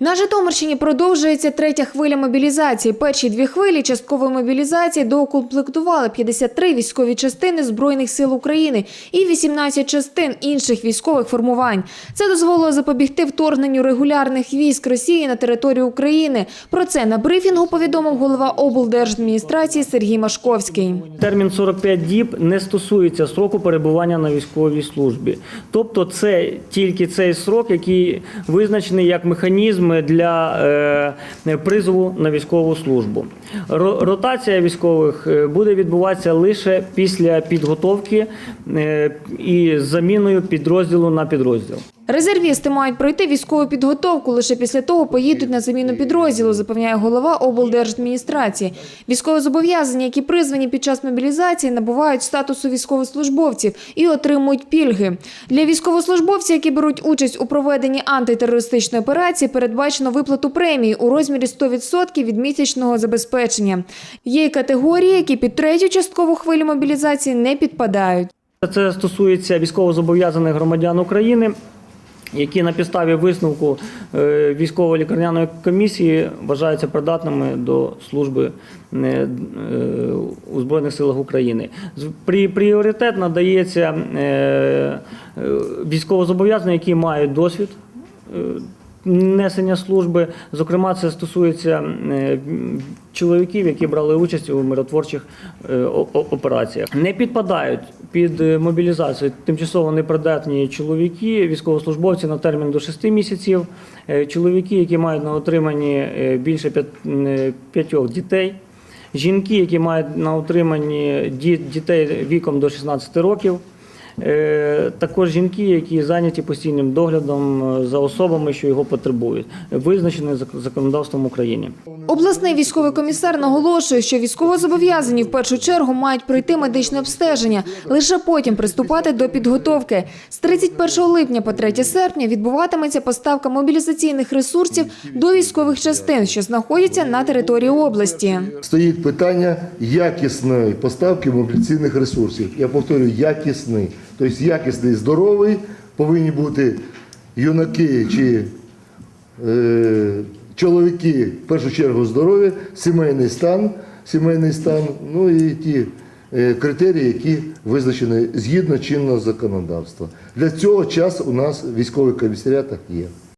На Житомирщині продовжується третя хвиля мобілізації. Перші дві хвилі часткової мобілізації доукомплектували 53 військові частини Збройних сил України і 18 частин інших військових формувань. Це дозволило запобігти вторгненню регулярних військ Росії на територію України. Про це на брифінгу повідомив голова облдержадміністрації Сергій Машковський. Термін 45 діб не стосується строку перебування на військовій службі. Тобто це тільки цей срок, який визначений як механізм для е, призову на військову службу. Ротація військових е, буде відбуватися лише після підготовки е, і заміною підрозділу на підрозділ. Резервісти мають пройти військову підготовку. Лише після того поїдуть на заміну підрозділу, запевняє голова облдержадміністрації. Військовозобов'язані, які призвані під час мобілізації, набувають статусу військовослужбовців і отримують пільги. Для військовослужбовців, які беруть участь у проведенні антитерористичної операції, передбачено виплату премії у розмірі 100% від місячного забезпечення. Є й категорії, які під третю часткову хвилю мобілізації не підпадають. Це стосується військовозобов'язаних громадян України, які на підставі висновку е, військово-лікарняної комісії вважаються придатними до служби е, у Збройних силах України. Пріоритет надається е, військовозобов'язаним, які мають досвід. Несення служби, зокрема, це стосується е, чоловіків, які брали участь у миротворчих е, операціях. Не підпадають під е, мобілізацію тимчасово непридатні чоловіки, військовослужбовці на термін до 6 місяців, чоловіки, які мають на отриманні більше п'ят- п'ятьох дітей. Жінки, які мають на утриманні дітей віком до 16 років, також жінки, які зайняті постійним доглядом е, за особами, що його потребують, визначені законодавством України. Обласний військовий комісар наголошує, що військовозобов'язані в першу чергу мають пройти медичне обстеження, лише потім приступати до підготовки. З 31 липня по 3 серпня відбуватиметься поставка мобілізаційних ресурсів до військових частин, що знаходяться на території області. Стоїть питання якісної поставки мобілізаційних ресурсів. Я повторюю, якісний. Тобто якісний, здоровий, повинні бути юнаки чи е, чоловіки, в першу чергу, здорові, сімейний стан, сімейний стан, ну і ті е, критерії, які визначені згідно чинного законодавства. Для цього час у нас в військових комісаріатах є.